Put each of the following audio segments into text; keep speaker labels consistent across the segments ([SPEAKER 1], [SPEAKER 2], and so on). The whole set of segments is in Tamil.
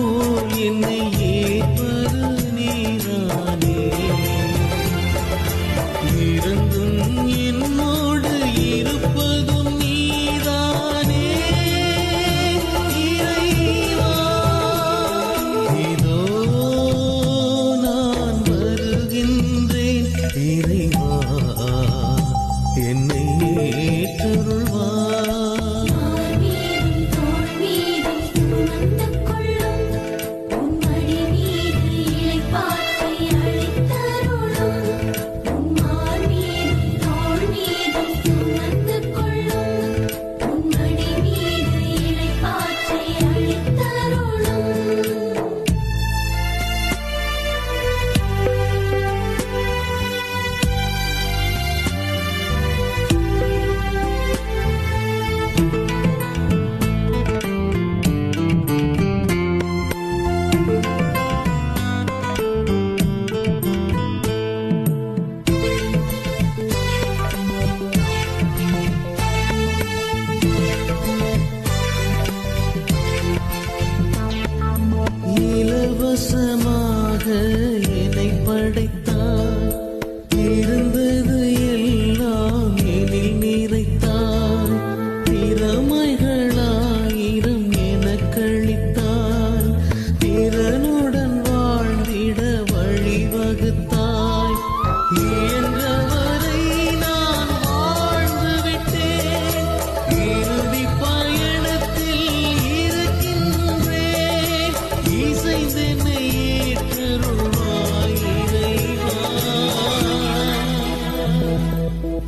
[SPEAKER 1] போல் என்னை நீரானே. இருந்து Christmas.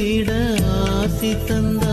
[SPEAKER 1] திருப்பலியில் ஆசி தந்த.